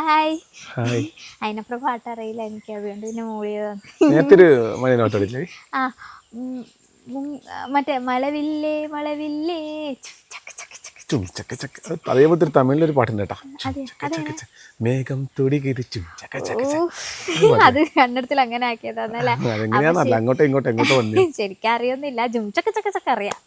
Hi hi അതിനപ്പുറം പാട്ടറിയില്ല എനിക്ക് അതുകൊണ്ട് പിന്നെ മൂളിയതാണ് ആ മറ്റേ മലവില്ലേ മലവില്ലേ അതേപോലത്തെ തമിഴിലൊരു പാട്ടുണ്ട് കേട്ടാ. മേഘം തുടി കിരിച്ചും അത് കണ്ണെടുത്തിൽ അങ്ങനെ ആക്കിയതാന്നല്ലേ അതെങ്ങനെയാന്നല്ല അങ്ങോട്ടോ ഇങ്ങോട്ടോ എങ്ങോട്ടോ വന്നു. ശരിക്കും അറിയൊന്നുമില്ല. ജും ചക്ക ചക്ക ചക്ക അറിയാം.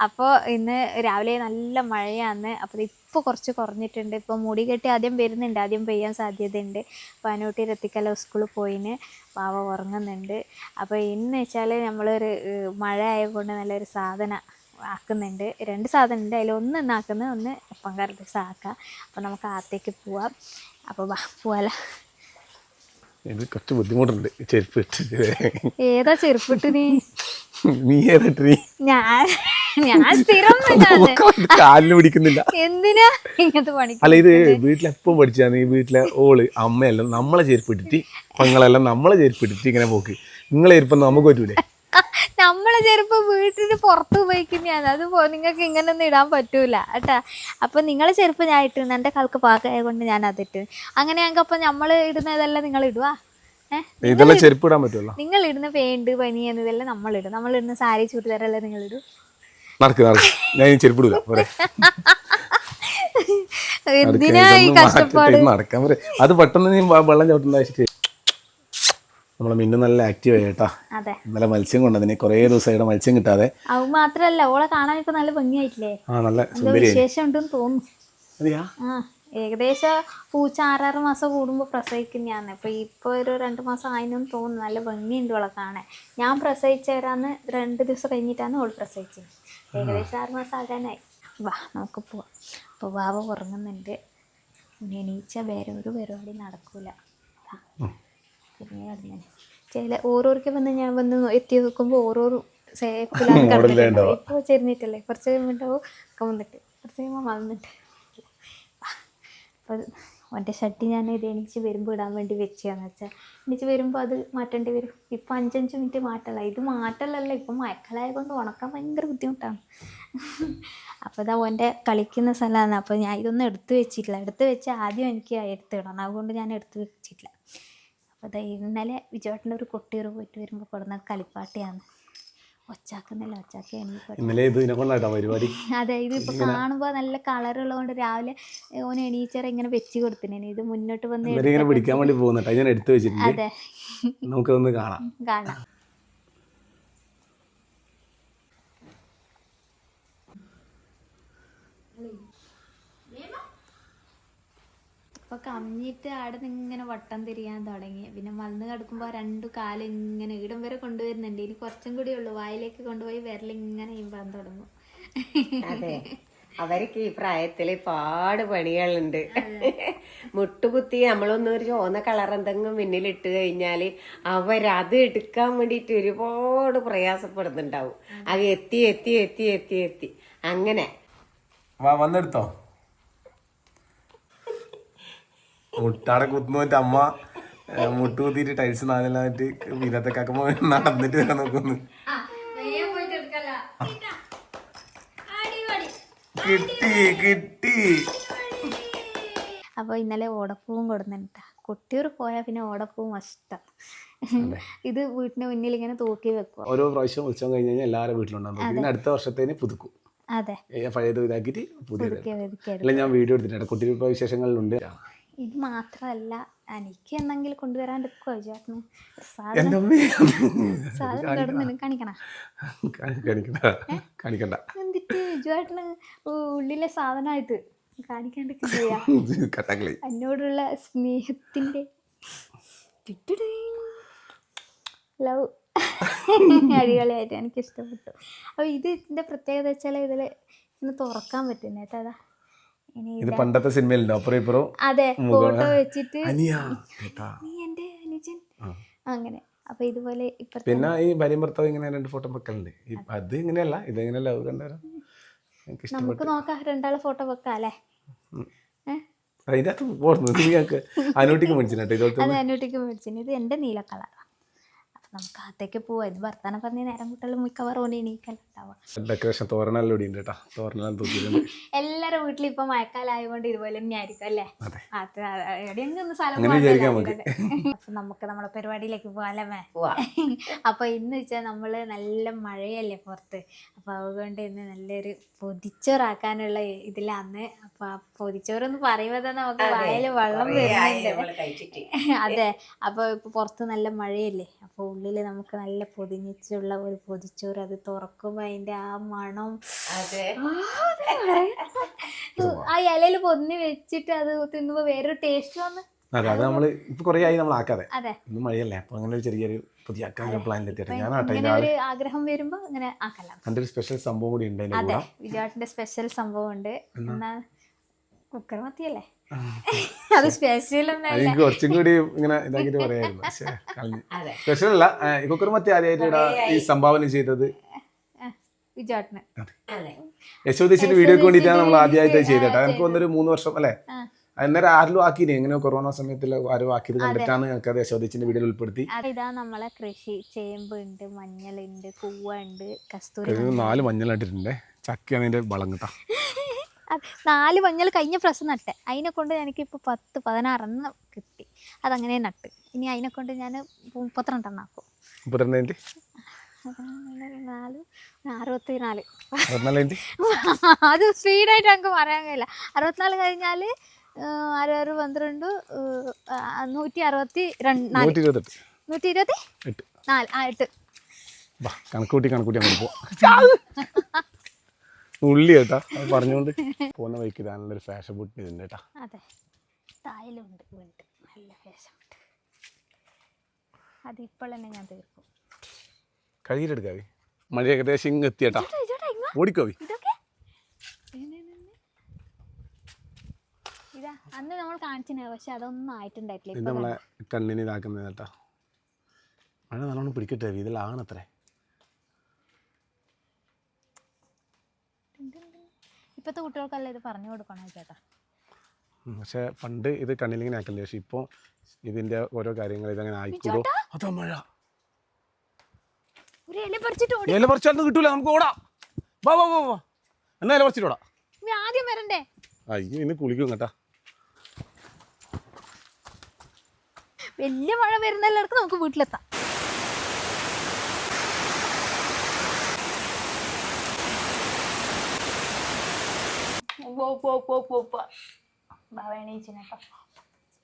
അപ്പോൾ ഇന്ന് രാവിലെ നല്ല മഴയാന്ന്. അപ്പോൾ ഇപ്പൊ കുറച്ച് കുറഞ്ഞിട്ടുണ്ട്. ഇപ്പൊ മുടി കെട്ടി ആദ്യം വരുന്നുണ്ട്. ആദ്യം പെയ്യാൻ സാധ്യതയുണ്ട്. പാനൂട്ടി രത്തിക്കല സ്കൂളിൽ പോയിന്. പാവ ഉറങ്ങുന്നുണ്ട്. അപ്പോൾ ഇന്ന് വെച്ചാൽ നമ്മളൊരു മഴ ആയതുകൊണ്ട് നല്ലൊരു സാധനം. ആക്കുന്നുണ്ട്. രണ്ട് സാധനം ഉണ്ട് അതിൽ ഒന്ന് ഇന്നാക്കുന്നത് ഒന്ന് ഒപ്പം കറി ആക്കാം അപ്പോൾ നമുക്ക് ആത്തേക്ക് പോവാം. അപ്പോൾ വാ പോവാലോ. ഇത് കുറച്ച് ബുദ്ധിമുട്ടുണ്ട്. ചെരുപ്പ് ഏതാ ചെരുപ്പിട്ട് നീ? നീ ഏതിട്ട് നീ? ഞാൻ ഞാൻ സ്ഥിരം. കാലിന് പിടിക്കുന്നില്ല. എന്തിനാ ഇങ്ങനത്തെ പണി അല്ല ഇത് വീട്ടിലെപ്പം പഠിച്ചാണ് ഈ വീട്ടിലെ ഓൾ അമ്മയെല്ലാം നമ്മളെ ചെരുപ്പ് ഇട്ടിട്ട് പെങ്ങളെല്ലാം നമ്മളെ ചെരുപ്പ് ഇട്ടിട്ട് ഇങ്ങനെ പോക്ക്. നിങ്ങളെ ചെരുപ്പം നമുക്ക് പറ്റൂലേ? നമ്മളെ ചെറുപ്പം വീട്ടിന് പുറത്ത് ഉപയോഗിക്കുന്നതാണ്. അത് നിങ്ങൾക്ക് ഇങ്ങനൊന്നും ഇടാൻ പറ്റൂല കേട്ടാ. അപ്പൊ നിങ്ങളെ ചെറുപ്പം ഞാൻ ഇട്ടു. എന്റെ കാൽക്ക് പാകമായ കൊണ്ട് ഞാൻ അതിട്ട് അങ്ങനെയാണെങ്കിൽ അപ്പൊ നമ്മൾ ഇടുന്നതെല്ലാം നിങ്ങൾ ഏഹ് ഇതെല്ലാം ചെരുപ്പ് ഇടാൻ പറ്റുമല്ലോ നിങ്ങൾ ഇടുന്ന പേണ്ട് പനി എന്നതെല്ലാം നമ്മൾ ഇടും. നമ്മൾ ഇടുന്ന സാരി ചുരിദാരെല്ലാം നിങ്ങൾ ഇടും. നടക്ക് നടക്ക്. ഞാൻ ചെരുപ്പ് ഇടൂല. പോരെ. എന്തിനാ ഈ കഷ്ടപ്പാട്? നടക്കാൻ അത് പെട്ടെന്ന് നീ വെള്ളം ചവിട്ടുന്ന നമ്മളെ മിന്നു നല്ല ആക്റ്റീവ് ആയിട്ടാ ഇന്നലെ മത്സ്യം കൊണ്ടതിന് കുറേ ദിവസമായിട്ട് മത്സ്യം കിട്ടാതെ. അത് മാത്രല്ല ഓളെ കാണാൻ ഇപ്പൊ നല്ല ഭംഗിയായിട്ടില്ലേ? ആ നല്ല വിശേഷം ഉണ്ടെന്ന് തോന്നുന്നു. ആ ഏകദേശം പൂച്ച ആറാറ് മാസം കൂടുമ്പോൾ പ്രസവിക്കുന്നതാണ് അപ്പോൾ ഇപ്പോൾ ഒരു രണ്ട് മാസം ആയിനെന്ന് തോന്നുന്നു. നല്ല ഭംഗിയുണ്ട് അവളെ കാണാൻ. ഞാൻ പ്രസവിച്ച തരാന്ന് രണ്ട് ദിവസം കഴിഞ്ഞിട്ടാണ് ഓൾ പ്രസവിച്ചത്. ഏകദേശം ആറ് മാസം ആകാനായി. വാ നമുക്ക് പോവാം. അപ്പോൾ വാവ ഉറങ്ങുന്നുണ്ട്. ഇനി എണീച്ച വേറെ ഒരു പരിപാടി നടക്കൂല. പിന്നെ കിടന്നേ ചില ഓരോർക്ക് വന്ന് ഞാൻ വന്ന് എത്തി നോക്കുമ്പോൾ ഓരോ സേഫിലാണ് ഇപ്പോൾ ചേർന്നിട്ടല്ലേ കുറച്ച് കഴിയുമ്പോണ്ടാവും ഒക്കെ വന്നിട്ട്. കുറച്ച് കഴിയുമ്പോൾ വന്നിട്ട്. അപ്പോൾ അവന്റെ ഷർട്ട് ഞാൻ ഇത് എണീച്ച് വരുമ്പോൾ ഇടാൻ വേണ്ടി വെച്ചതാന്ന് വെച്ചാൽ എണീച്ച് വരുമ്പോൾ അത് മാറ്റേണ്ടി വരും. ഇപ്പം അഞ്ചഞ്ച് മിനിറ്റ് മാറ്റല്ല. ഇത് മാറ്റലല്ല. ഇപ്പം മഴക്കാലായ കൊണ്ട് ഉണക്കാൻ ഭയങ്കര ബുദ്ധിമുട്ടാണ്. അപ്പോൾ ഇതാ ഓന്റെ കളിക്കുന്ന സ്ഥലമാണ്. അപ്പോൾ ഞാൻ ഇതൊന്നും എടുത്തു വെച്ചിട്ടില്ല. എടുത്തു വെച്ച് ആദ്യം എനിക്ക് എടുത്ത് ഇടണം. അതുകൊണ്ട് ഞാൻ എടുത്തു വെച്ചിട്ടില്ല. ഇതാ ഇന്നലെ വിജയേട്ടന്റെ ഒരു കൊട്ടിയൂർ പോയിട്ട് വരുമ്പോൾ കൊടുന്ന കളിപ്പാട്ടിയാണ്. ഒച്ചാക്കുന്നില്ല ഒച്ചാക്കി ഇന്നലെ ഇത് ഇതിനെ കൊണ്ടായിട്ടാ പരിപാടി? അതെ ഇത് ഇപ്പൊ കാണുമ്പോ നല്ല കളർ ഉള്ളതുകൊണ്ട് രാവിലെ ഓൻ എണീച്ചറ ഇങ്ങനെ വെച്ച് കൊടുത്തിനെ. ഇത് മുന്നോട്ട് വന്ന് പിടിക്കാൻ വേണ്ടി പോകുന്നുണ്ട് ഞാൻ എടുത്തു വെച്ചിട്ടുണ്ട്. അതെ. നമുക്കതൊന്ന് കാണാം. കാണാം. ഇപ്പൊ കമ്മിയിട്ട് അവിടെ നിന്ന് ഇങ്ങനെ വട്ടം തിരിയാൻ തുടങ്ങി. പിന്നെ മലന്ന് കിടക്കുമ്പോ രണ്ടു കാലം ഇങ്ങനെ ഇടം വരെ കൊണ്ടുവരുന്നുണ്ട്. ഇനി കുറച്ചും കൂടി ഉള്ളു. വായിലേക്ക് കൊണ്ടുപോയി വിരലിങ്ങനെ ഇമ്പാൻ തുടങ്ങും. അതെ. അവർക്ക് ഈ പ്രായത്തിൽ പാട് പണികളുണ്ട്. മുട്ടുകുത്തി നമ്മളൊന്നും ഒരു ചുവന്ന കളർ എന്തെങ്കിലും മുന്നിലിട്ട് കഴിഞ്ഞാൽ അവരത് എടുക്കാൻ വേണ്ടിയിട്ട് ഒരുപാട് പ്രയാസപ്പെടുന്നുണ്ടാവും. അത് എത്തി എത്തി എത്തി എത്തി എത്തി. അങ്ങനെ. വാ വന്നെടുത്തോ? മുട്ടാടെ കുത്തുന്നോട്ട് അമ്മ മുട്ട് കുത്തിയിട്ട് ടൈൽസ് നാലെല്ലാമായിട്ട് വീരത്തൊക്കെ ആക്കുമ്പോ നടന്നിട്ട് വരാൻ നോക്കുന്നു. കിട്ടി കിട്ടി. അപ്പോൾ ഇന്നലെ ഓടപ്പൂവും കൊടുന്നിട്ടാ കൊട്ടിയൂർ പോയാൽ പിന്നെ ഓടപ്പൂവും മസ്റ്റാണ് ഇത് വീട്ടിന് മുന്നിൽ ഇങ്ങനെ തൂക്കി വെക്കും. ഓരോ പ്രാവശ്യം ഉത്സവം കഴിഞ്ഞ് കഴിഞ്ഞാൽ എല്ലാവരും വീട്ടിലുണ്ടാകും പിന്നെ അടുത്ത വർഷത്തേന് പുതുക്കും. അതെ. പഴയത് ഇതാക്കിയിട്ട് പുതിയ ഞാൻ വീഡിയോ എടുത്തിട്ടുണ്ട്. കുട്ടി വിശേഷങ്ങളിലുണ്ട്. ഇത് മാത്രമല്ല എനിക്ക് എന്തെങ്കിലും കൊണ്ടുവരാൻ എടുക്കുമോ ചേട്ടന് സാധനം കാണിക്കണ. കാണിക്കണ്ട. എന്നിട്ട് ചേട്ടന് ഉള്ളിലെ സാധനമായിട്ട് കാണിക്കാണ്ട് എന്നോടുള്ള സ്നേഹത്തിന്റെ ലവ്. അടിപൊളിയായിട്ട് എനിക്ക് ഇഷ്ടപ്പെട്ടു അപ്പോൾ ഇത് ഇതിന്റെ പ്രത്യേകത വെച്ചാൽ ഇതിൽ ഇന്ന് തുറക്കാൻ പറ്റും കേട്ടോ അതാ. ഇനി ഇത് പണ്ടത്തെ സിനിമയിലുണ്ടോ? അപ്പുറം ഇപ്പുറം അതെ ഫോട്ടോ വെച്ചിട്ട് നീ എന്റെ അനുജൻ. അങ്ങനെ. അപ്പോൾ ഇതുപോലെ പിന്നെ ഈ ഭാര്യ ഭർത്താവ് ഇങ്ങനെ രണ്ട് ഫോട്ടോ വെക്കലുണ്ട്. അത് ഇങ്ങനെയല്ല ഇതെങ്ങനെ ലവ് കണ്ടാലോ നമുക്ക് നോക്കാം രണ്ടാളെ ഫോട്ടോ വെക്കാം അല്ലേ? അതിന്റെ അകത്ത് പോർന്നു ഞങ്ങൾക്ക് അനൂട്ടിക്ക് മേടിച്ചിട്ടോ ഇതോട്ട് അത് അനുട്ടിക്ക് മേടിച്ചിന്. ഇത് എന്റെ നീല കളറാണ് നമുക്ക് അകത്തേക്ക് പോവാം. ഇത് ഭർത്താനം പറഞ്ഞ നേരം കുട്ടികൾ മിക്കവാറും ഉണ്ടാവുക ഡെക്കറേഷൻ തോരനെല്ലാം ഇവിടെ ഉണ്ട് കേട്ടോ തോരനെല്ലാം തൂക്കിയിട്ടുണ്ട്. എല്ലാവരുടെ വീട്ടിലും ഇപ്പൊ മഴക്കാലായതുകൊണ്ട് ഇതുപോലെ തന്നെ ആയിരിക്കും അല്ലേ? അതെ. എവിടെയെങ്കിലും സ്ഥലം. അപ്പൊ നമുക്ക് നമ്മളെ പരിപാടിയിലേക്ക് പോകാല്ലേ മേ അപ്പൊ ഇന്ന് വെച്ചാൽ നമ്മൾ നല്ല മഴയല്ലേ പുറത്ത്. അപ്പൊ അതുകൊണ്ട് ഇന്ന് നല്ലൊരു പൊതിച്ചോറാക്കാനുള്ള ഇതിലാന്ന് അപ്പൊ ആ പൊതിച്ചോറെന്ന് പറയുമ്പോ തന്നെ നമുക്ക് വയൽ വെള്ളം വരുന്നുണ്ട്. അതെ. അപ്പൊ ഇപ്പൊ പുറത്ത് നല്ല മഴയല്ലേ? അപ്പൊ ഉള്ളിൽ നമുക്ക് നല്ല പൊതിഞ്ഞിച്ചുള്ള ഒരു പൊതിച്ചോറ് അത് തുറക്കുമ്പോ അതിന്റെ ആ മണം. അതെ. ആ ഇലയിൽ പൊന്നി വെച്ചിട്ട് അത് തിന്നുമ്പോ വേറൊരു ടേസ്റ്റ് വന്ന്. അതെ അത് നമ്മൾ ഇപ്പൊ കുറേ ആയി നമ്മൾ ആക്കാതെ. അതെ. ഇന്ന് മഴയല്ലേ അപ്പൊ അങ്ങനെ ഒരു ചെറിയൊരു പുതിയ ആക്കാൻ പ്ലാനിൽ എത്തിയിട്ട് ഞാൻ ആട്ടെ ഇങ്ങനെ ഒരു ആഗ്രഹം വരുമ്പോ അങ്ങനെ ആക്കലാം. എന്റെ ഒരു സ്പെഷ്യൽ സംഭവം കൂടി ഉണ്ട് വിജയാട്ടിന്റെ സ്പെഷ്യൽ സംഭവം ഉണ്ട്. എന്നാ? കുക്കർ മത്തിയല്ലേ അത് സ്പെഷ്യൽ എനിക്ക് കുറച്ചും കൂടി ഇങ്ങനെ ഇതാക്കിട്ട് പറയായിരുന്നു. അതെ. സ്പെഷ്യൽ അല്ല. കുക്കർ മത്തി ആദ്യമായിട്ട് ഈ സംഭാവന ചെയ്തത് യശോദേശിന്റെ വീഡിയോക്ക് വേണ്ടിയിട്ടാണ് നമ്മൾ ആദ്യമായിട്ട് ചെയ്തേട്ടാ നമുക്ക് വന്നൊരു മൂന്ന് വർഷം അല്ലേ. അന്നേരം ആരിലും ആക്കിയില്ലേ? എങ്ങനെയോ കൊറോണ സമയത്തിൽ ആരും ആക്കിയത് കണ്ടിട്ടാണ് ഞങ്ങൾക്ക് അത് യശോദേശിന്റെ വീഡിയോയിൽ ഉൾപ്പെടുത്തി. ഇതാ നമ്മളെ കൃഷി ചേമ്പ് ഉണ്ട് മഞ്ഞളുണ്ട് കൂവ ഉണ്ട് കസ്തൂരി നാല് മഞ്ഞളിട്ടിട്ടുണ്ട് ചക്കയാണ് അതിന്റെ വളം കേട്ടാ. അത് നാല് മഞ്ഞൾ കഴിഞ്ഞ പ്രാവശ്യം നട്ടെ. അതിനെ കൊണ്ട് എനിക്കിപ്പോൾ പത്ത് പതിനാറെണ്ണം കിട്ടി. അതങ്ങനെ നട്ട്. ഇനി അതിനെ കൊണ്ട് ഞാൻ മുപ്പത്തിരണ്ടെണ്ണം ആക്കും. മുപ്പത്തിരണ്ടിന്റെ പതിനാല്, നാല് അറുപത്തി നാല് പതിനാലിന്റെ അത് സ്പീഡായിട്ട് നമുക്ക് പറയാൻ കഴിയില്ല. അറുപത്തിനാല് കഴിഞ്ഞാൽ അറുപത് പന്ത്രണ്ട് നൂറ്റി അറുപത്തി രണ്ട് നൂറ്റി ഇരുപത്തി നാല്. ആ എട്ട്. കണക്കൂട്ടി കണക്കൂട്ടി അങ്ങോട്ട് പോവാം. ഉള്ളി കേട്ടാ. അത് പറഞ്ഞുകൊണ്ട് പോകുന്ന വഴിക്ക് നല്ലൊരു ഫാഷൻ ബുട്ട് ഇതുണ്ട് കേട്ടാ. അതെ. സ്റ്റൈലുണ്ട് വീണ്ടും. നല്ല വേഷമുണ്ട് അത് ഇപ്പോൾ തന്നെ ഞാൻ തീർക്കും. കഴുകിയിട്ടെടുക്കാവി മഴ ഏകദേശം ഇങ്ങ് എത്തിയേട്ടാ. ഓടിക്കോവി. ഇതാ അന്ന് നമ്മൾ കാണിച്ചിന് പക്ഷെ അതൊന്നും ആയിട്ടുണ്ടായിട്ടില്ല. ഇത് നമ്മളെ കണ്ണിന് ഇതാക്കുന്നത് കേട്ടാ. മഴ നല്ലോണം പിടിക്കട്ടെ ഇതിലാണത്രേ ഇപ്പത്തെ കുട്ടികൾക്കല്ല ഇത് പറഞ്ഞു കൊടുക്കണം ചേട്ടാ? പക്ഷെ പണ്ട് ഇത് കണ്ണിലിങ്ങനെ ആക്കല്ലേ പക്ഷെ ഇപ്പോൾ ഇതിന്റെ ഓരോ കാര്യങ്ങൾ ഇതങ്ങനെ ആയിക്കോളൂ അതാ മഴ. ഒരു ഇല പറിച്ചിട്ട് ഓടി. ഇല പറിച്ചാലൊന്നും കിട്ടൂല നമുക്ക് ഓടാം. വാ വാ വാ വാ. എന്നാ ഇല പറിച്ചിട്ട് ഓടാം. ആദ്യം വരണ്ടേ? അയ്യോ ഇന്ന് കുളിക്കും കേട്ടാ. വലിയ മഴ വരുന്നല്ലിടക്ക് നമുക്ക് വീട്ടിലെത്താം.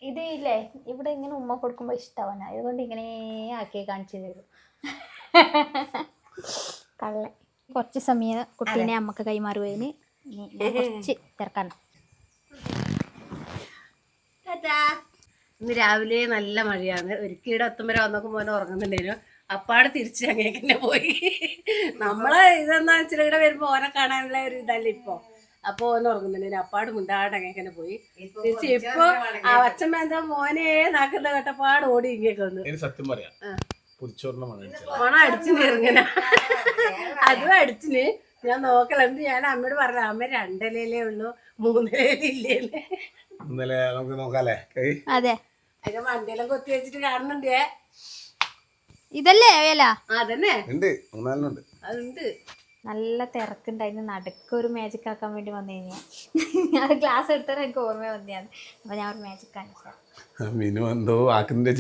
ഇത് ഇല്ലേ ഇവിടെ ഇങ്ങനെ ഉമ്മ കൊടുക്കുമ്പോൾ ഇഷ്ടമാണ് അതുകൊണ്ട് ഇങ്ങനെ ആക്കി കാണിച്ചു തരും. കള്ള. കുറച്ച് സമയം കുട്ടീനെ അമ്മയ്ക്ക് കൈമാറുവതിന് കുറച്ച് തിരക്കണം. ഇന്ന് രാവിലെ നല്ല മഴയാണ്. ഒരിക്കലും എത്തുമ്പോൾ വന്നൊക്കെ മോനെ ഉറങ്ങുന്നുണ്ടായിരുന്നു. അപ്പാട് തിരിച്ച് അങ്ങേക്കന്നെ തന്നെ പോയി. നമ്മളെ ഇതെന്നാ വെച്ചാൽ ഇവിടെ വരുമ്പോ ഓനെ കാണാനുള്ള ഒരു ഇതല്ല ഇപ്പൊ? അപ്പൊ ഓന്ന് ഉറങ്ങുന്നുണ്ട് അപ്പാട് മുണ്ടാട് അങ്ങനെ പോയി. തിരിച്ച് ഇപ്പൊ ആ അച്ഛൻ എന്താ മോനെ നാക്കുന്ന കേട്ടപ്പാട് ഓടി ഇങ്ങേക്ക് വന്നു. ഇനി സത്യം പറയാ. പണം മഴ അടിച്ചതാ. മണം അടിച്ചിന് ഇറങ്ങന അതും അടിച്ചിന് ഞാൻ നോക്കലുണ്ട് ഞാൻ അമ്മയോട് പറഞ്ഞു അമ്മ രണ്ടിലേ ഉള്ളൂ മൂന്നിലയിലില്ലേ ഇന്നലെ നമുക്ക് നോക്കാല്ലേ? കൈ അതെ. അതിന്റെ മണ്ടിയെല്ലാം കൊത്തി വെച്ചിട്ട് കാണുന്നുണ്ടേ? ഇതല്ലേ വേല? അതന്നെ. ഉണ്ട്. മൂന്നാലിനുണ്ട് അതുണ്ട് നല്ല തിരക്കുണ്ടായിരുന്നു. നടുക്ക് ഒരു മാജിക് ആക്കാൻ വേണ്ടി വന്നു കഴിഞ്ഞാൽ ഞാൻ ക്ലാസ് എടുത്താൽ എനിക്ക് ഓർമ്മ വന്നെയാണ് അപ്പൊ ഞാൻ ഒരു മാജിക് കാണിച്ചു മിനു എന്തോ ആക്കുന്ന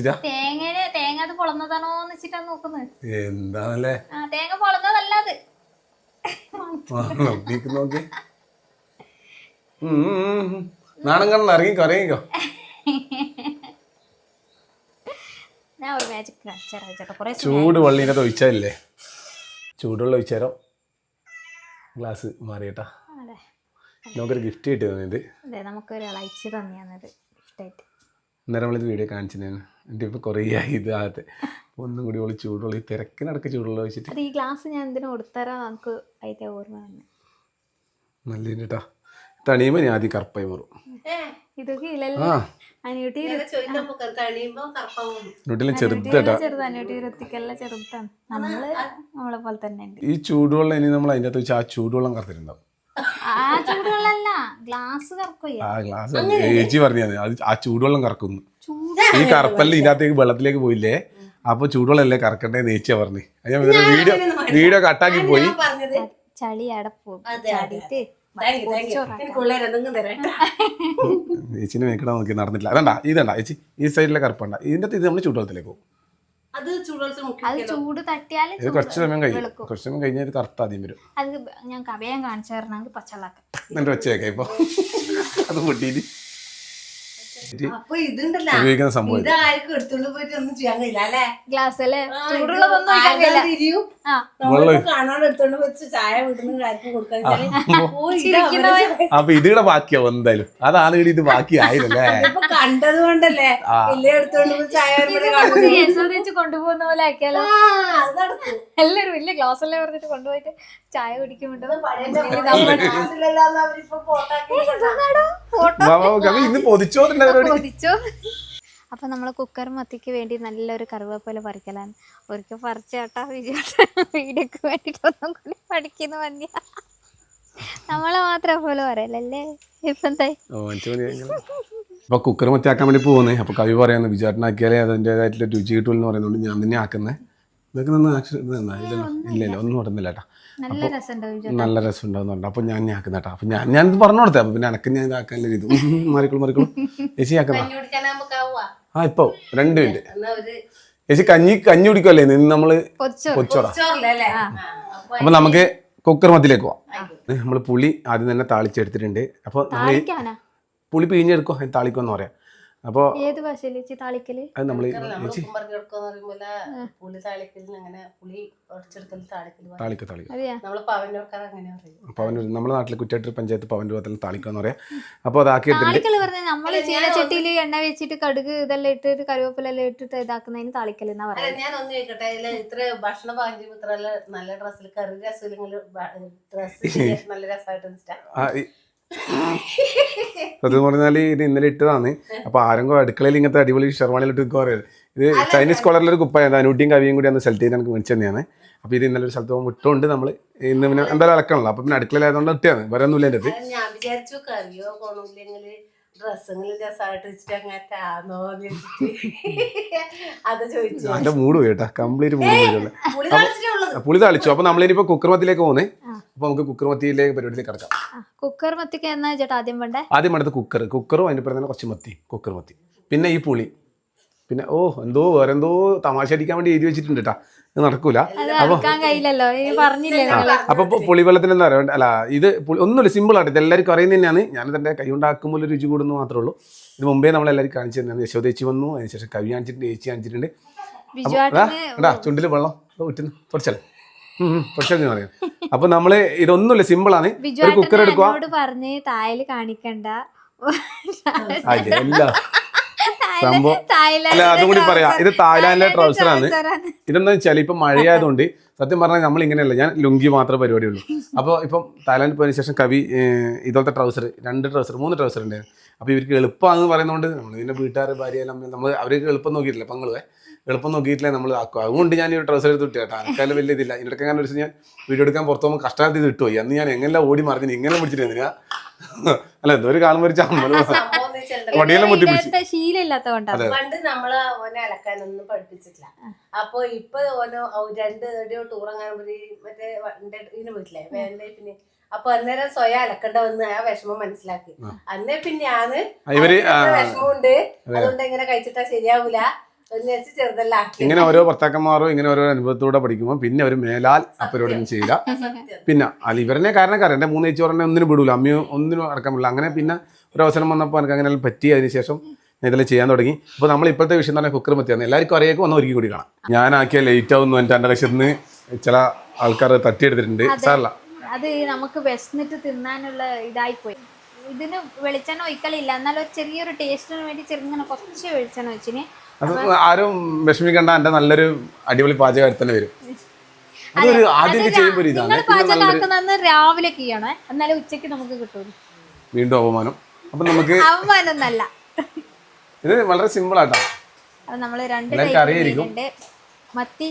തേങ്ങ അത് പൊളന്നതാണോ എന്ന് വെച്ചിട്ടാണ് നോക്കുന്നത് എന്താണല്ലേ? ആ തേങ്ങ പൊളന്നതല്ല അത്. നോക്കി. നാണം കണ്ണ് ഇറങ്ങിക്കോ ഇറങ്ങിക്കോ. ഞാൻ ഒരു മാജിക് കാണിച്ചു ചേട്ടാ കുറെ ചൂട് വള്ളീനെ തൊഴിച്ചല്ലേ ചൂടുള്ള ഒഴിച്ചേരം ഗ്ലാസ് മാറിയട്ടാ. നമുക്കൊരു ഗിഫ്റ്റ് കിട്ടി തന്നിട്ട് അതെ നമുക്കൊരു അയച്ചു തന്നെയാണത് ഇഷ്ടമായിട്ട് അന്നേരം നമ്മളിത് വീഡിയോ കാണിച്ചു ഞാൻ എന്റെ ഇപ്പോൾ കുറേ ആയി ഇത് ആകത്തെ ഒന്നും കൂടി ഒളി ചൂടുള്ള ഈ തിരക്കിനടക്ക് ചൂടുള്ള വെച്ചിട്ട്. അത് ഈ ഗ്ലാസ് ഞാൻ എന്തിനു കൊടുത്തരാ? നമുക്ക് അതിന്റെ ഓർമ്മ തന്നെ. നല്ല കേട്ടാ തണിയുമ്പോൾ ഞാൻ ആദ്യം കറുപ്പായി മാറും. ഇതൊക്കെ ഇല്ലല്ലോ ആ. അനിയൂട്ടി കഴിയുമ്പോ കറപ്പാവും. വീട്ടിലും ചെറുതേട്ടാ ചെറുത് അനിയൂട്ടി ഇരുത്തിക്കെല്ലാം ചെറുതാണ്. നമ്മൾ നമ്മളെ പോലെ തന്നെ ഉണ്ട്. ഈ ചൂടുവെള്ളം ഇനി നമ്മൾ അതിന്റെ അകത്ത് വെച്ച് ആ ചൂടുവെള്ളം കറുത്തിട്ടുണ്ടാവും. ആ ചൂടുവെള്ളല്ല ഗ്ലാസ് കറക്കുകയാ ആ ഗ്ലാസ് ചേച്ചി പറഞ്ഞത് അത് ആ ചൂടുവെള്ളം കറക്കുന്നു. ഈ കറുപ്പല്ല ഇതിനകത്തേക്ക് വെള്ളത്തിലേക്ക് പോയില്ലേ? അപ്പൊ ചൂടുവെള്ളം അല്ലേ കറക്കണ്ടേ നേച്ചിയാ പറഞ്ഞു. വീഡിയോ വീഡിയോ കട്ടാക്കി പോയി. ചളി അടപ്പോ. ചാടിയിട്ട് ചേച്ചിനെ മേക്കട നോക്കി നടന്നിട്ടില്ല. അതണ്ട ഇതണ്ട ചേച്ചി ഈ സൈഡിലെ കറുപ്പണ്ട. ഇതിന്റെ ഇത് നമ്മൾ ചൂടുവെള്ളത്തിലേക്ക് പോകും. അത് ചൂട് ഇത് കുറച്ച് സമയം കഴിയും. കുറച്ച് സമയം കഴിഞ്ഞാൽ ഇത് കറുത്ത ആദ്യം വരും. അത് ഞാൻ കവയം കാണിച്ചു തരണമെങ്കിൽ പച്ചവെള്ളാക്കാം. എന്റെ ഒച്ചയൊക്കെ ഇപ്പൊ. അത് പൊട്ടിയിട്ട്. അപ്പൊ ഇതുണ്ടല്ലോ. ഉപയോഗിക്കുന്ന സംഭവം എടുത്തോണ്ട് പോയിട്ട് ഒന്നും ചെയ്യാൻ കഴിയില്ല അല്ലേ? ഗ്ലാസ് അല്ലേ? ചൂടുള്ളതൊന്നും അപ്പൊ ഇതിടെ ബാക്കിയാവും എന്തായാലും. അതാണ് ഇവിടെ ഇത് ബാക്കിയായില്ലേ കണ്ടത് കൊണ്ടല്ലേ? ഇല്ലേ എടുത്തോണ്ട് ചായ വരുമ്പോഴേ കാണുന്നത് കൊണ്ടുപോകുന്ന പോലെ ആക്കിയാലോ? ആ, അത് നടക്കും. എല്ലാരും വലിയ ഗ്ലാസ് എല്ലാം പറഞ്ഞിട്ട് കൊണ്ടുപോയിട്ട് ചായ കുടിക്കുമ്പോണ്ടോ ഇന്ന് പൊതിച്ചോ പരിപാടി. കൊതിച്ചോ നമ്മൾ നമ്മൾ കുക്കർ മത്തിക്ക് വേണ്ടി നല്ലൊരു കറിവേപ്പില പറിക്കലാണ്. ഒരിക്കൽ പറിച്ചേട്ടാ വിജയേട്ടാ വീടേക്ക് വേണ്ടിയിട്ട് ഒന്നും കൂടി പഠിക്കുന്ന മഞ്ഞ നമ്മളെ മാത്രം പോലെ പറയലല്ലേ? ഇപ്പൊ അപ്പോൾ കുക്കർ മറ്റാക്കാൻ വേണ്ടി പോകുന്നേ അപ്പോൾ കവി പറയുന്നത് വിചാരണാക്കിയാലേ അതിന്റെതായിട്ടുള്ള രുചി കിട്ടുള്ളൂ എന്ന് പറയുന്നതുകൊണ്ട് ഞാൻ തന്നെ ആക്കുന്നത് ഇതൊക്കെ നന്നാ ആക്ഷൻ ഇല്ലല്ലോ ഇല്ല ഇല്ല ഒന്നും ഓടുന്നില്ല കേട്ടോ. നല്ല രസം ഉണ്ടാവുന്നുണ്ട് അപ്പൊ ഞാൻ ഞാൻ ആക്കുന്ന കേട്ടോ. അപ്പൊ ഞാൻ ഞാനിത് പറഞ്ഞു കൊടുത്തേ. അപ്പോൾ പിന്നെ അനക്ക് ഞാൻ ഇതാക്കാൻ ഇത് മറിക്കോളൂ മറിക്കോളൂ. ചേച്ചി ആക്കുന്ന ആ ഇപ്പൊ രണ്ട് മിനിറ്റ്. ചേച്ചി കഞ്ഞി കഞ്ഞി കുടിക്കുമല്ലേ നിന്ന് നമ്മൾ ആ, അപ്പൊ നമുക്ക് കുക്കർ മതിലേക്ക് പോവാം നമ്മൾ പുളി ആദ്യം തന്നെ താളിച്ചെടുത്തിട്ടുണ്ട്. അപ്പൊ നമ്മൾ പുളി പിഴിഞ്ഞെടുക്കും അതിന് താളിക്കുമെന്ന് പറയാം. അപ്പോൾ ഏത് ഭാഷയിൽ ചേച്ചി താളിക്കൽ? അത് നമ്മൾ താളിക്കൽ താളിക്ക താളിക്ക. പവൻ നമ്മുടെ നാട്ടിൽ കുറ്റാട്ടൂർ പഞ്ചായത്ത് പവൻ രൂപത്തിൽ താളിക്കാന്ന് പറയാം. അപ്പോൾ അതാക്കി താളിക്കൽ പറഞ്ഞാൽ നമ്മൾ എണ്ണ വെച്ചിട്ട് കടുക് ഇതെല്ലാം ഇട്ടിട്ട് കറിവേപ്പിലെല്ലാം ഇട്ടിട്ട് ഇതാക്കുന്നതിന് താളിക്കൽ എന്നാ അല്ല ഞാൻ ഒന്ന് ചോദിക്കട്ടെ ഇത്ര ഭക്ഷണം പാകം ഇത്ര നല്ല ഡ്രസ്സിൽ കറി രസം ഡ്രസ്സ് നല്ല രസമായിട്ട് സത്യം പറഞ്ഞാൽ ഇത് ഇന്നലെ ഇട്ടതാണ്. അപ്പൊ ആരെങ്കിലും അടുക്കളയിൽ ഇങ്ങനത്തെ അടിപൊളി ഷെർവാണിയിലിട്ട് പറയുന്നത്. ഇത് ചൈനീസ് കോളറിലൊരു കുപ്പായ അനൂട്ടിയും കവിയും കൂടി അന്ന് സെലക്ട് ചെയ്ത് എനിക്ക് മേടിച്ചു തന്നെയാണ് അപ്പോൾ ഇത് ഇന്നലെ ഒരു സ്ഥലത്ത് പോകുമ്പോൾ ഇട്ടുകൊണ്ട് നമ്മൾ ഇന്ന് പിന്നെ എന്തായാലും അലക്കണല്ലോ. അപ്പൊ പിന്നെ അടുക്കളയിലായതുകൊണ്ട് ഇട്ടിയാണ് വരൊന്നുമില്ല എന്റെ എന്റെ അടുത്ത് ഡ്രസ്സെങ്കിലും രസമായിട്ട് വെച്ചിട്ട് അങ്ങനെ താന്നോ അത് ചോദിച്ചു. എന്റെ മൂഡ് പോയി കംപ്ലീറ്റ് പുളി താളിച്ചു. അപ്പോൾ നമ്മളിനിപ്പോൾ കുക്കർമത്തിലേക്ക് പോകുന്നേ അപ്പോൾ നമുക്ക് കുക്കർമത്തിയിലേക്ക് പരിപാടിയിലേക്ക് കിടക്കാം. കുക്കർ മത്തിക്ക് എന്നാ ചേട്ടാ ആദ്യം വേണ്ടേ? ആദ്യം വേണ്ടത് കുക്കർ കുക്കറും കുറച്ച് മത്തി കുക്കർ മത്തി. പിന്നെ ഈ പുളി. പിന്നെ ഓ എന്തോ വേറെ എന്തോ തമാശ അടിക്കാൻ വേണ്ടി എഴുതി വെച്ചിട്ടുണ്ട് കേട്ടാ. നടക്കൂല. അപ്പൊ പുളിവെള്ളത്തിന് എന്താ പറയുക അല്ല ഇത് ഒന്നുമില്ല സിമ്പിൾ ആയിട്ട്. ഇത് എല്ലാവർക്കും അറിയുന്നത് തന്നെയാണ്. ഞാൻ എന്റെ കൈ ഉണ്ടാക്കുമ്പോൾ രുചി കൂടുന്നു മാത്രമേ ഉള്ളൂ. ഇത് മുമ്പേ നമ്മൾ എല്ലാവരും കാണിച്ചു തന്നെയാണ്. യശോദേച്ചി വന്നു അതിനുശേഷം കവി കാണിച്ചിട്ടുണ്ട് ചേച്ചി കാണിച്ചിട്ടുണ്ട്. എടാ ചുണ്ടിൽ വെള്ളം. പൊടിച്ചെന്ന് പറയാം. അപ്പൊ നമ്മൾ ഇതൊന്നുമില്ല സിമ്പിളാണ് ഒരു കുക്കർ എടുക്കുക പറഞ്ഞ് തായൽ കാണിക്കണ്ട. സംഭവം അല്ല അതും കൂടി പറയാം. ഇത് തായ്ലാന്റിലെ ട്രൗസർ ട്രൗസറാണ്. ഇതെന്താ വെച്ചാൽ ഇപ്പം മഴയായതുകൊണ്ട് സത്യം പറഞ്ഞാൽ നമ്മൾ ഇങ്ങനെയല്ല ഞാൻ ലുങ്കി മാത്രമേ പരിപാടിയുള്ളൂ. അപ്പോൾ ഇപ്പം തായ്ലാൻഡ് പോയതിനു ശേഷം കവി ഇതുപോലത്തെ ട്രൗസർ രണ്ട് ട്രൗസർ മൂന്ന് ട്രൗസർ ഉണ്ടായിരുന്നു. അപ്പോൾ ഇവർക്ക് എളുപ്പമാണെന്ന് പറയുന്നതുകൊണ്ട് നമ്മൾ ഇതിന്റെ വീട്ടുകാർ ഭാര്യ എല്ലാം നമ്മൾ അവർക്ക് എളുപ്പം നോക്കിയിട്ടില്ല. അപ്പം നിങ്ങൾ എളുപ്പം നോക്കിയിട്ടില്ല നമ്മൾ ആക്കും. അതുകൊണ്ട് ഞാൻ ഈ ട്രൗസർ എടുത്ത് വിട്ടു കേട്ടോ. എനിക്കാലും വലിയ ഇതില്ല. ഇതിനൊക്കെ ഞാൻ ഒരു ദിവസം ഞാൻ വീഡിയോ എടുക്കാൻ പുറത്തു പോകുമ്പോൾ കഷ്ടകാലത്ത് ഇത് ഇട്ടുപോയി അന്ന് ഞാൻ എങ്ങനെ ഓടി മറിഞ്ഞു ഇങ്ങനെ പിടിച്ചിട്ട് അല്ല എന്തോ ഒരു കാലം വരിച്ച അമ്മ വടിയെല്ലാം മുത്തി പിടിച്ചു ഇല്ലാത്ത ശീലമില്ലാത്തോണ്ടാണ് പണ്ട് നമ്മൾ ഓനെ അലക്കാനൊന്നും പഠിപ്പിച്ചിട്ടില്ല. അപ്പൊ ഇപ്പൊ ഓനോ രണ്ട് ടൂർ അങ്ങനെ പോയി മറ്റേ വണ്ടി ഇതിന് പോയിട്ടില്ലേ? വേൻ ലൈഫിന് അപ്പൊ അന്നേരം സ്വയം അലക്കണ്ട വന്ന് ആ വിഷമം മനസ്സിലാക്കി. അന്നേ പിന്നെ ആ, വിഷമമുണ്ട്. അതുകൊണ്ട് ഇങ്ങനെ കഴിച്ചിട്ടാ ശരിയാവൂല. ഇങ്ങനെ ഓരോ ഭർത്താക്കന്മാരും ഇങ്ങനെ ഓരോ അനുഭവത്തിലൂടെ പഠിക്കുമ്പോൾ പിന്നെ ഒരു മേലാൽ അപ്പരോടൊന്നും ചെയ്യില്ല. പിന്നെ അല്ല ഇവരനെ കാരണക്കാരൻ എന്റെ മൂന്ന് ചേച്ചോറിനെ ഒന്നിനും വിടൂല. അമ്മയും ഒന്നിനും അടക്കമില്ല പറ്റില്ല അങ്ങനെ പിന്നെ ഒരു അവസരം വന്നപ്പോൾ എനിക്ക് അങ്ങനെ പറ്റി. അതിന് ശേഷം ഞാൻ ഇതെല്ലാം ചെയ്യാൻ തുടങ്ങി. അപ്പോൾ നമ്മൾ ഇപ്പോഴത്തെ വിഷയം തന്നെ കുക്കർ മത്തിയാണ്. എല്ലാവർക്കും അറിയാക്കും ഒന്ന് ഒരുക്കി കൂടി കാണാം. ഞാനാക്കിയ ലേറ്റ് ആവുന്നു. എന്റെ എന്റെ കശത്ത് നിന്ന് ചില ആൾക്കാർ തട്ടിയെടുത്തിട്ടുണ്ട്. സാറല്ല? അത് നമുക്ക് വിശന്നിട്ട് തിന്നാനുള്ള ഇതായി പോയി. ഇതിന് വെളിച്ചെണ്ണ ഒഴിക്കലില്ല. എന്നാലും ചെറിയൊരു ടേസ്റ്റിന് വേണ്ടി ചെറുങ്ങനെ കുറച്ച് വെളിച്ചെണ്ണ ഒഴിച്ചിന്. അത് ആരും വിഷമിക്കേണ്ട. എന്റെ നല്ലൊരു അടിപൊളി പാചകമായിട്ട് തന്നെ വരും അതൊരു ആദ്യമൊക്കെ ചെയ്യുമ്പോൾ ഒരു ഇതാണ്. നിങ്ങൾ പാചകമാക്കുന്ന രാവിലെ ചെയ്യണേ. എന്നാലും ഉച്ചയ്ക്ക് നമുക്ക് കിട്ടും. വീണ്ടും അപമാനം അപ്പം നമുക്ക് അവമാനൊന്നല്ല ഇത് വളരെ സിമ്പിൾ ആട്ടോ. അത് നമ്മൾ രണ്ട് അറിയായിരിക്കും. മത്തി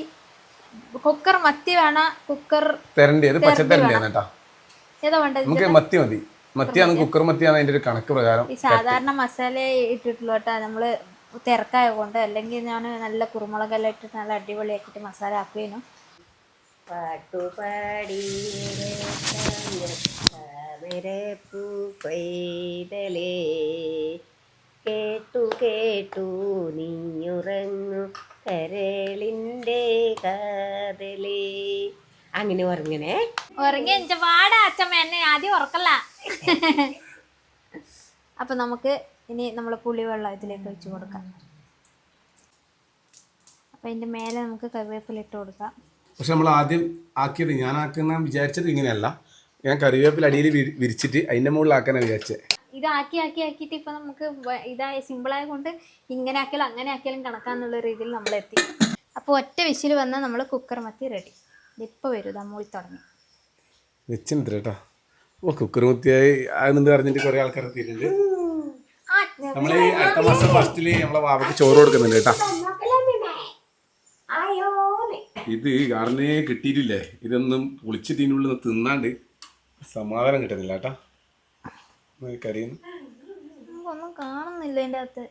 കുക്കർ മത്തി വേണ കുക്കർ തെരണ്ടി അത് പച്ചത്തെരണ്ടിയാണ് കേട്ടോ ഏതാ വേണ്ടത്? നമുക്ക് മത്തി മതി. മത്തിയാണ് കുക്കർ മത്തിയാണ് അതിന്റെ ഒരു കണക്ക് പ്രകാരം ഈ സാധാരണ മസാല ഇട്ടിട്ടുള്ളൂ കേട്ടോ. നമ്മൾ തിരക്കായതുകൊണ്ട് അല്ലെങ്കിൽ ഞാൻ നല്ല കുരുമുളകെല്ലാം ഇട്ടിട്ട് നല്ല അടിപൊളിയാക്കിയിട്ട് മസാല ആക്കുകയും പാട്ടുപാടി താമരപ്പൂ പൈതലേ കേട്ടു കേട്ടു നീയുറങ്ങു കരളിന്റെ കാതലേ. അങ്ങനെ ഉറങ്ങണേ? ഉറങ്ങി എന്റെ പാടാ അച്ഛമ്മ എന്നെ ആദ്യം ഉറക്കല്ല അപ്പൊ നമുക്ക് ഇനി നമ്മൾ പുളിവെള്ളം ഇതിലേക്ക് വെച്ച് കൊടുക്കാം. അപ്പൊ അതിന്റെ മേലെ നമുക്ക് കറിവേപ്പില ഇട്ട് കൊടുക്കാം. പക്ഷെ നമ്മൾ ആദ്യം ആക്കിയത് ഞാൻ ആക്കുന്ന വിചാരിച്ചത് ഇങ്ങനെയല്ല. ഞാൻ കറിവേപ്പില അടിയിൽ വിരി- വിരിച്ചിട്ട് അതിന്റെ മുകളിലാക്കാനാണ് വിചാരിച്ചത് ഇതാക്കി ആക്കി ആക്കി ആക്കിയിട്ട് ഇപ്പൊ നമുക്ക് ഇതായ സിമ്പിളായ കൊണ്ട് ഇങ്ങനെ ആക്കിയാലും അങ്ങനെ ആക്കിയാലും കണക്കാന്നുള്ള രീതിയിൽ നമ്മൾ എത്തി. അപ്പോൾ ഒറ്റ വിശിൽ വന്നാൽ നമ്മൾ കുക്കർ മത്തി റെഡി ഇതിപ്പോൾ വരും ഇതാ മൂളി തുടങ്ങി. വെച്ചിട്ടുണ്ട് കേട്ടോ. ഓ കുക്കർ മുത്തിയായി. അതെന്ന് പറഞ്ഞിട്ട് കുറെ ആൾക്കാർ എത്തിയിട്ടുണ്ട്. നമ്മൾ അടുത്ത മാസം ഫസ്റ്റിൽ നമ്മളെ വാവയ്ക്ക് ചോറ് കൊടുക്കുന്നുണ്ട് കേട്ടോ. ഇത് കാരണേ കിട്ടിയിട്ടില്ലേ? ഇതൊന്നും പൊളിച്ചിട്ട് ഇതിനുള്ളിൽ തിന്നാണ്ട് സമാധാനം കിട്ടുന്നില്ല കേട്ടാ. കറിയുന്നു ഒന്നും കാണുന്നില്ല അതിന്റെ അകത്ത്.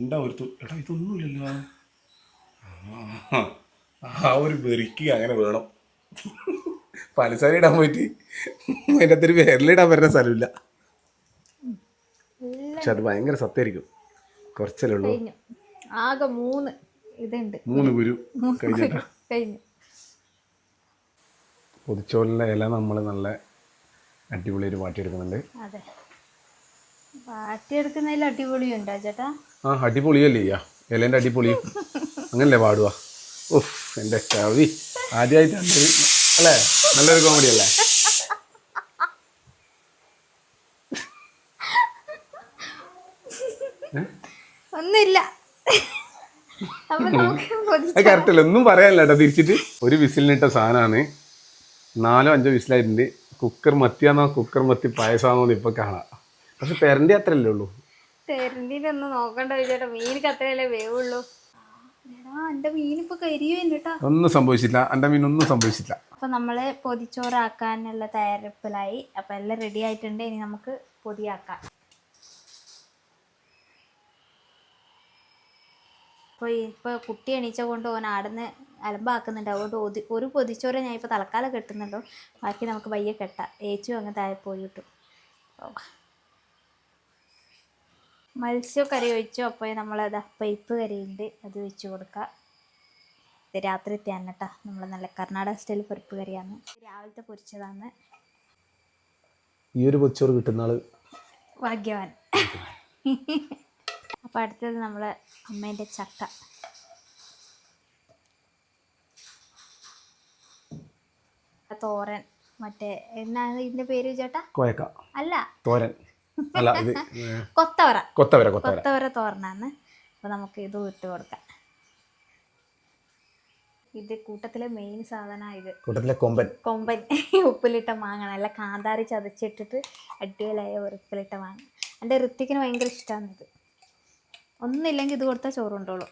ഉണ്ടാ ഒരു എടാ ഇതൊന്നുമില്ലല്ലോ. ആ, ഒരു വെറിക്ക് അങ്ങനെ വേണം. പലസാരി ഇടാൻ പറ്റി. അതിന്റെ അകത്തൊരു വിരലിടാൻ പറ്റുന്ന സ്ഥലമില്ല. പക്ഷെ അത് ഭയങ്കര സത്യമായിരിക്കും. കുറച്ചല്ലേ ഉള്ളൂ. ആകെ മൂന്ന് ഇതുണ്ട്. മൂന്ന് ഗുരു കഴിഞ്ഞിട്ടാ. കഴിഞ്ഞു. പൊതിച്ചോറിന്റെ ഇല നമ്മൾ നല്ല അടിപൊളിയായിട്ട് വാട്ടിയെടുക്കുന്നുണ്ട്. അതെ. പാട്ടിയെടുക്കുന്നതിൽ അടിപൊളിയുണ്ടോ ചേട്ടാ? ആ അടിപൊളിയല്ലേ ഇയാ ഇലേന്റെ അടിപൊളി. അങ്ങനല്ലേ പാടുക ഉഫ് എന്റെ കവി ആദ്യമായിട്ട് അല്ലേ? നല്ലൊരു കോമഡി അല്ലേ? ഒന്നുമില്ല. അപ്പൊ നമുക്ക് പൊതി- അത് കറക്റ്റ് അല്ല? ഒന്നും പറയാനില്ല കേട്ടോ തിരിച്ചിട്ട്. ഒരു വിസിലിനിട്ട സാധനമാണ്. നാലോ അഞ്ചോ വിസിലായിട്ടുണ്ട്. കുക്കർ മത്തിയാന്നോ കുക്കർ മത്തി പായസാന്നോ ഇപ്പൊ കാണാം. പക്ഷെ പെരണ്ടി അത്രയല്ലേ ഉള്ളൂ? തെരണ്ടിനൊന്നും നോക്കണ്ട ചേട്ടാ മീനിക്ക് അത്രയല്ലേ വേവുള്ളൂ. എടാ എന്റെ മീനിപ്പോ കേട്ടാ. ഒന്നും സംഭവിച്ചില്ല. സംഭവിച്ചില്ല. അപ്പൊ നമ്മൾ പൊതിച്ചോറാക്കാനുള്ള തയ്യാറെടുപ്പിലായി. അപ്പൊ എല്ലാം റെഡി ആയിട്ടുണ്ട്. ഇനി നമുക്ക് പൊതിയാക്കാം. അപ്പോൾ ഇപ്പോൾ കുട്ടി എണീച്ച കൊണ്ട് ഓൻ ആടുന്ന് അലമ്പാക്കുന്നുണ്ട്. അതുകൊണ്ട് ഒതി ഒരു പൊതിച്ചോറ് ഞാൻ ഇപ്പോൾ തലക്കാലം കെട്ടുന്നുണ്ടോ ബാക്കി നമുക്ക് പയ്യെ കെട്ടാം. ഏച്ചും അങ്ങ് താഴെ പോയി കിട്ടും. ഓ. മത്സ്യക്കറി ഒഴിച്ചു അപ്പോൾ നമ്മളത് പരിപ്പ് കറിയുണ്ട്. അത് വെച്ച് കൊടുക്കാം. ഇത് രാത്രി തേന്നട്ടാ നമ്മൾ നല്ല കർണാടക സ്റ്റൈൽ പരിപ്പ് കറിയാണ്. രാവിലത്തെ പൊരിച്ചതാണ്. ഈ ഒരു പൊച്ചോറ് കിട്ടുന്ന ആൾ ഭാഗ്യവാൻ. അപ്പോൾ അടുത്തത് നമ്മളെ അമ്മേന്റെ ചക്ക. തോരൻ. മറ്റേ എന്നാണ് ഇതിന്റെ പേര് ചേട്ടാ? കോയക്ക. അല്ല. തോരൻ. അല്ല ഇത് കൊത്തവറ കൊത്തവറ കൊത്തവറ കൊത്തവര. കൊത്തവര തോരനാണ്. അപ്പോൾ നമുക്ക് ഇത് ഇട്ട് കൊടുക്കാം. ഇത് കൂട്ടത്തിലെ മെയിൻ സാധന ഇത്. കൂട്ടത്തിലെ കൊമ്പൻ. കൊമ്പൻ. ഉപ്പിലിട്ട മാങ്ങ. നല്ല കാന്താരി ചതച്ചിട്ടിട്ട് അടിപൊളിയായ ഒരു ഉപ്പിലിട്ട മാങ്ങ. എന്റെ ഋത്തിക്കിന് ഭയങ്കര ഇഷ്ടമാണ് ഇത്. ഒന്നില്ലെങ്കിൽ ഇത് കൊടുത്താൽ ചോറ് കൊണ്ടോളൂ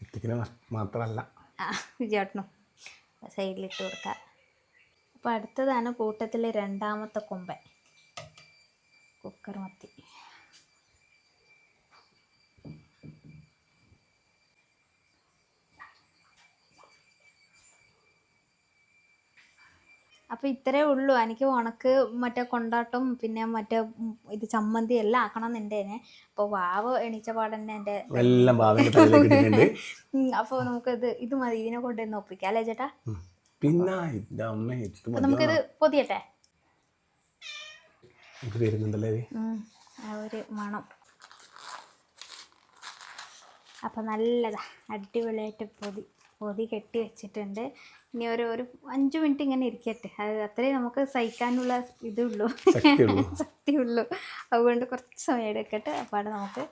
ഇത്തിക്കിന് മാത്രമല്ല. ആ ചേട്ടനും. സൈഡിലിട്ട് കൊടുക്കുക അപ്പോൾ അടുത്തതാണ് കൂട്ടത്തിലെ രണ്ടാമത്തെ കൊമ്പൻ. കുക്കർ മത്തി. അപ്പോൾ ഇത്രേ ഉള്ളൂ. എനിക്ക് ഉണക്ക് മറ്റേ കൊണ്ടാട്ടം പിന്നെ മറ്റേ ഇത് ചമ്മന്തി എല്ലാം ആക്കണം എന്നുണ്ടേനെ. അപ്പോൾ വാവ് എണീച്ച പാടന്നെ എന്റെ അപ്പോൾ നമുക്കിത് ഇത് മതി. ഇതിനെ കൊണ്ടുവന്ന് ഒപ്പിക്കാം. അല്ലേ ചേട്ടാ. പിന്നെ എന്റെ അമ്മ ഇത് അപ്പൊ പൊതിയട്ടെ? ഇത് വരുന്നുണ്ടല്ലേ ഇത്? ഉം, ആ ഒരു മണം. അപ്പം നല്ലതാ അടിപൊളിയായിട്ട് പൊതി പൊതി കെട്ടി വെച്ചിട്ടുണ്ട്. ഇനി ഒരു ഒരു അഞ്ച് മിനിറ്റ് ഇങ്ങനെ ഇരിക്കട്ടെ. അത് അത്രേ നമുക്ക് സഹിക്കാനുള്ള ഇതുള്ളൂ. ശക്തിയുള്ളൂ. ശക്തിയുള്ളൂ. അതുകൊണ്ട് കുറച്ച് സമയം എടുക്കട്ടെ. അപ്പോൾ അവിടെ നമുക്ക്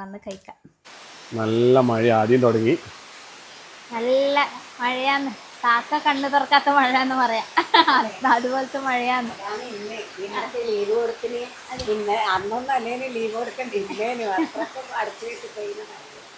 വന്ന് കഴിക്കാം. നല്ല മഴ ആദ്യം തുടങ്ങി. നല്ല മഴയാന്ന്. കാക്ക കണ്ണു തുറക്കാത്ത മഴ എന്ന് പറയാം. അതുപോലത്തെ മഴയാന്ന്.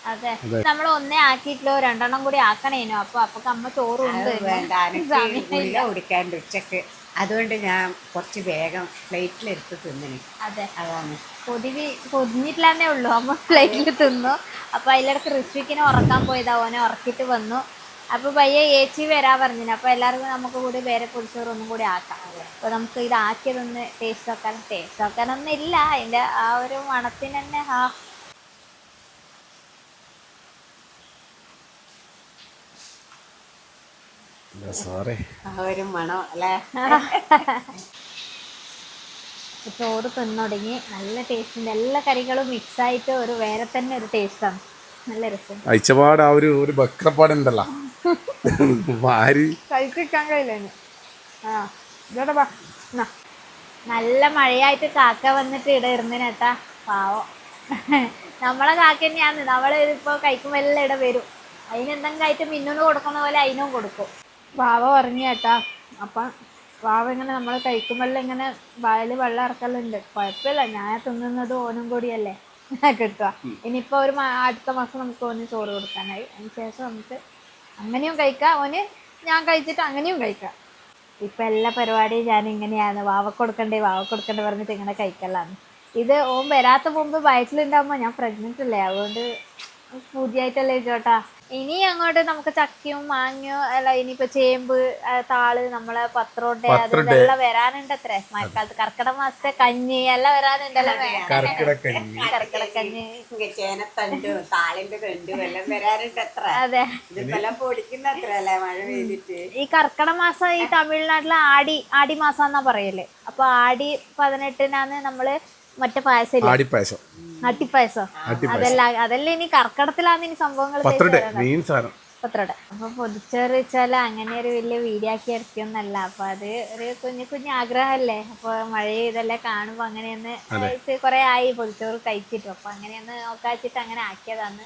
അതെ. നമ്മൾ ഒന്നേ ആക്കിയിട്ടില്ലോ രണ്ടെണ്ണം കൂടി ആക്കണേനു. അപ്പൊ അപ്പൊ അമ്മ ചോറും ഉണ്ട് വേണ്ട എനിക്ക് ഗുളിക കുടിക്കാണ്ട് ഉച്ചയ്ക്ക്. അതുകൊണ്ട് ഞാൻ കുറച്ച് വേഗം പ്ലേറ്റിലെടുത്ത് തിന്നിന്. അതെ. അതാണ്. പൊതിവി പൊതിഞ്ഞിട്ടില്ലാന്നേ ഉള്ളൂ. അമ്മ പ്ലേറ്റിൽ തിന്നു. അപ്പൊ അതിലിടക്ക് ഋഷിക്കിനെ ഉറക്കാൻ പോയതാ. ഓനെ ഉറക്കിട്ട് വന്നു. അപ്പൊ പയ്യെ ഏച്ചി വരാൻ പറഞ്ഞു അപ്പൊ എല്ലാവർക്കും നമുക്ക് കൂടി വേറെ പൊടിച്ചോറ് ഒന്നും കൂടി ആക്കാം. അപ്പൊ നമുക്ക് ഇത് ആക്കിയതൊന്ന് ടേസ്റ്റ് നോക്കാൻ ടേസ്റ്റ് നോക്കാനൊന്നും ഇല്ല. അതിന്റെ ആ ഒരു മണത്തിന് തന്നെ ആ. സാറേ? ആ ഒരു മണം അല്ലേ? ഇപ്പൊ ചോറ് തിന്നൊടുങ്ങി. നല്ല ടേസ്റ്റ് ഉണ്ട്. എല്ലാ കറികളും മിക്സ് ആയിട്ട് ഒരു വേറെ തന്നെ ഒരു ടേസ്റ്റാണ് നല്ല രസം. അയച്ചപാട് ആ ഒരു ഒരു ബക്രപ്പാടുണ്ടല്ലോ ഭാര്യ കഴിക്കാൻ കഴിയില്ല ആ ഇതോടെ വാ. എന്നാ. നല്ല മഴയായിട്ട് കാക്ക വന്നിട്ട് ഇട ഇരുന്നേട്ടാ പാവം. നമ്മളെ കാക്ക തന്നെയാണ്. നമ്മളെ ഇതിപ്പോ കഴിക്കുമ്പോ എല്ലാം ഇട വരും. അതിനെന്തെങ്കിലും ആയിട്ട് മിന്നൂന്ന് കൊടുക്കുന്ന പോലെ അതിനും കൊടുക്കും. വാവ പറഞ്ഞു കേട്ടാ. അപ്പം വാവ ഇങ്ങനെ നമ്മൾ കഴിക്കുമ്പോഴെല്ലാം ഇങ്ങനെ വായിൽ വെള്ളം ഇറക്കലുണ്ട്. കുഴപ്പമില്ല. ഞാൻ തിന്നുന്നത് ഓനും കൂടിയല്ലേ. കിട്ടുക ഇനിയിപ്പോൾ ഒരു അടുത്ത മാസം നമുക്ക് ഓന് ചോറ് കൊടുക്കാനായി. അതിന് ശേഷം നമുക്ക് അങ്ങനെയും കഴിക്കാം. ഓന് ഞാൻ കഴിച്ചിട്ട് അങ്ങനെയും കഴിക്കാം. ഇപ്പം എല്ലാ പരിപാടിയും ഞാൻ ഇങ്ങനെയാണ്. വാവ കൊടുക്കണ്ടേ വാവ കൊടുക്കണ്ടേ പറഞ്ഞിട്ട് ഇങ്ങനെ കഴിക്കലാണ്. ഇത് ഓൻ വരാത്ത മുമ്പ് വയറ്റിലുണ്ടാകുമ്പോൾ ഞാൻ പ്രഗ്നന്റ് അല്ലേ? അതുകൊണ്ട് പുതിയായിട്ടല്ലേ ചോട്ടാ. ഇനി അങ്ങോട്ട് നമുക്ക് ചക്കയും മാങ്ങയോ അല്ല ഇനിയിപ്പോ ചേമ്പ് താൾ നമ്മളെ പത്രോട്ടെ അത്. ഇതെല്ലാം വരാനുണ്ട് അത്ര മഴക്കാലത്ത് കർക്കിടക മാസത്തെ കഞ്ഞി എല്ലാം വരാനുണ്ടല്ലോ കർക്കിടക്കഞ്ഞി ചേനത്തണ്ട് താളിന്റെ തണ്ടും എല്ലാം വരാനുണ്ട് അത്ര അതെ പൊടിക്കുന്ന അത്ര അല്ലേ മഴ പെയ്തിട്ട്? ഈ കർക്കിടക മാസം ഈ തമിഴ്നാട്ടിലെ ആടി ആടി മാസം എന്നാ പറയൽ. അപ്പൊ ആടി പതിനെട്ടിനാണ് നമ്മൾ മറ്റേ പായസം ഇല്ലേ? ആടിപ്പായസം അട്ടിപ്പായസം അതല്ല അതെല്ലാം ഇനി കർക്കിടത്തിലാണ് ഇനി സംഭവങ്ങൾ പത്രട മെയിൻ സാധനം. പത്രട. അപ്പൊ പൊതിച്ചോറ് വെച്ചാൽ അങ്ങനെ ഒരു വലിയ വീഡിയോ ആക്കി ഇറക്കിയൊന്നല്ല അപ്പൊ അത് ഒരു കുഞ്ഞു കുഞ്ഞു ആഗ്രഹമല്ലേ? അപ്പൊ മഴ ഇതെല്ലാം കാണുമ്പോ അങ്ങനെയൊന്ന് കൊറേ ആയി പൊതിച്ചോറ് കഴിച്ചിട്ടു. അപ്പൊ അങ്ങനെയൊന്ന് നോക്കാച്ചിട്ട് അങ്ങനെ ആക്കിയതാണ്.